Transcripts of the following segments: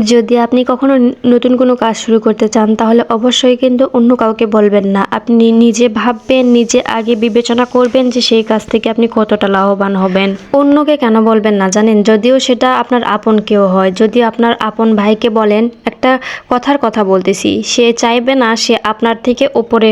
যদি আপনি কখনো নতুন কোনো কাজ শুরু করতে চান, তাহলে অবশ্যই কিন্তু অন্য কাউকে বলবেন না। আপনি নিজে ভাববেন, নিজে আগে বিবেচনা করবেন যে সেই কাজ থেকে আপনি কতটা লাভবান হবেন। অন্যকে কেন বলবেন না, জানেন? যদিও সেটা আপনার আপন কেউ হয় যদি আপনার আপন ভাইকে বলেন, একটা কথার কথা বলতেছি। সে চাইবে না সে আপনার থেকে ওপরে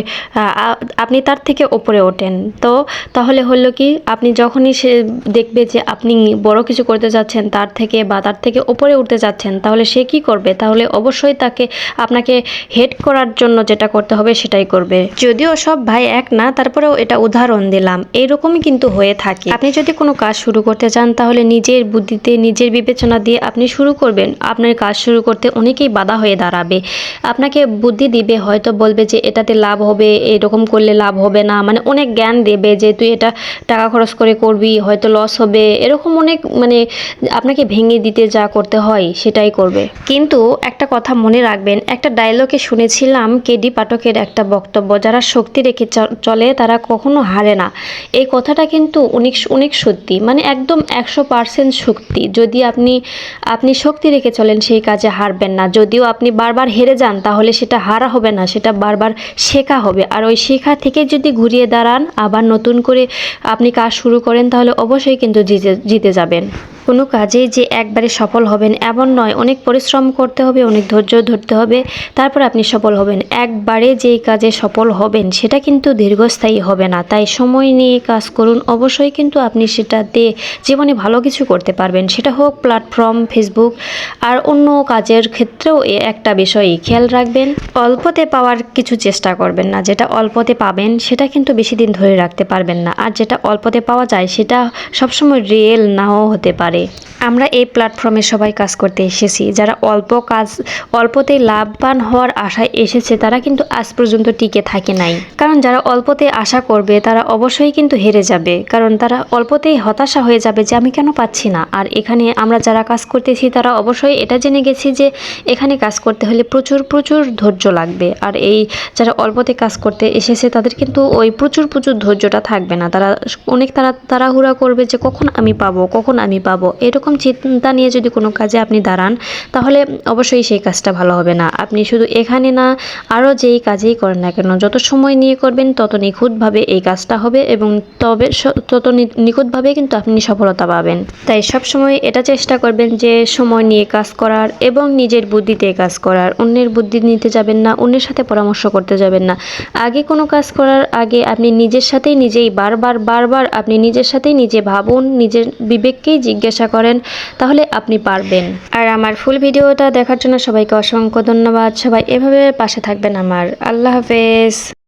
আপনি তার থেকে ওপরে ওঠেন। তো তাহলে হলো কি, আপনি যখনই সে দেখবে যে আপনি বড় কিছু করতে যাচ্ছেন, তার থেকে বা তার থেকে ওপরে উঠতে যাচ্ছেন, তাহলে সে কি করবে? তাহলে অবশ্যই তাকে, আপনাকে হেড করার জন্য যেটা করতে হবে সেটাই করবে। যদিও সব ভাই এক না, তারপরেও এটা উদাহরণ দিলাম। এইরকমই কিন্তু হয়ে থাকে। আপনি যদি কোনো কাজ শুরু করতে চান, তাহলে নিজের বুদ্ধিতে, নিজের বিবেচনা দিয়ে আপনি শুরু করবেন। আপনার কাজ শুরু করতে অনেকেই বাধা হয়ে দাঁড়াবে। আপনাকে বুদ্ধি দিবে, হয়তো বলবে যে এটাতে লাভ হবে, এরকম করলে লাভ হবে না। মানে অনেক জ্ঞান দেবে যে তুই এটা টাকা খরচ করে করবি, হয়তো লস হবে। এরকম অনেক মানে আপনাকে ভেঙে দিতে যা করতে হয়, সেটাই করবে। কিন্তু একটা কথা মনে রাখবেন, একটা ডায়লগে শুনেছিলাম কেডি পাঠকের একটা বক্তব্য, যারা শক্তি রেখে চলে তারা কখনো হারে না। এই কথাটা কিন্তু অনেক অনেক সত্যি মানে একদম একশো পার্সেন্ট শক্তি যদি আপনি আপনি শক্তি রেখে চলেন সেই কাজে হারবেন না। যদিও আপনি বারবার হেরে যান, তাহলে সেটা হারা হবে না, সেটা বারবার শেখা হবে। আর ওই শেখা থেকে যদি ঘুরিয়ে দাঁড়ান, আবার নতুন করে আপনি কাজ শুরু করেন, তাহলে অবশ্যই কিন্তু জিতে জিতে যাবেন। কোনো কাজে যে একবারে সফল হবেন এমন নয়। অনেক পরিশ্রম করতে হবে, অনেক ধৈর্য ধরতে হবে, তারপর আপনি সফল হবেন। একবারে যেই কাজে সফল হবেন সেটা কিন্তু দীর্ঘস্থায়ী হবে না। তাই সময় নিয়ে কাজ করুন। অবশ্যই কিন্তু আপনি সেটাতে জীবনে ভালো কিছু করতে পারবেন। সেটা হোক প্ল্যাটফর্ম ফেসবুক আর অন্য কাজের ক্ষেত্রেও এ একটা বিষয়ই। খেয়াল রাখবেন, অল্পতে পাওয়ার কিছু চেষ্টা করবেন না। যেটা অল্পতে পাবেন সেটা কিন্তু বেশি দিন ধরে রাখতে পারবেন না। আর যেটা অল্পতে পাওয়া যায় সেটা সবসময় রিয়েল নাও হতে পারে। পারে আমরা এই প্ল্যাটফর্মে সবাই কাজ করতে এসেছি। যারা অল্প কাজ, অল্পতে লাভবান হওয়ার আশায় এসেছে, তারা কিন্তু আজ পর্যন্ত টিকে থাকে নাই। কারণ যারা অল্পতে আশা করবে, তারা অবশ্যই কিন্তু হেরে যাবে। কারণ তারা অল্পতেই হতাশা হয়ে যাবে যে, আমি কেন পাচ্ছি না? আর এখানে আমরা যারা কাজ করতেছি, তারা অবশ্যই এটা জেনে গেছি যে, এখানে কাজ করতে হলে প্রচুর প্রচুর ধৈর্য লাগবে। আর এই যারা অল্পতে কাজ করতে এসেছে, তাদের কিন্তু ওই প্রচুর প্রচুর ধৈর্যটা থাকবে না। তারা অনেক তারা, তাড়াহুড়া করবে যে, কখন আমি পাবো, কখন আমি পাবো? এরকম চিন্তা নিয়ে যদি কোনো কাজে আপনি দাঁড়ান, তাহলে অবশ্যই সেই কাজটা ভালো হবে না। আপনি শুধু এখানে না, আরও যেই কাজেই করেন না কেন, যত সময় নিয়ে করবেন, তত নিখুঁতভাবে এই কাজটা হবে এবং তবে তত নিখুঁতভাবে কিন্তু আপনি সফলতা পাবেন। তাই সব সময় এটা চেষ্টা করবেন যে, সময় নিয়ে কাজ করার এবং নিজের বুদ্ধিতে কাজ করার। অন্যের বুদ্ধি নিতে যাবেন না, অন্যের সাথে পরামর্শ করতে যাবেন না। আগে কোনো কাজ করার আগে আপনি নিজের সাথেই নিজেই বারবার বারবার আপনি নিজের সাথেই নিজে ভাবুন, নিজের বিবেককেই জিজ্ঞাসা করেন তাহলে আপনি পারবেন। আর আমার ফুল ভিডিওটা দেখার জন্য সবাইকে অসংখ্য ধন্যবাদ। সবাই এভাবে পাশে থাকবেন আমার। আল্লাহ হাফেজ।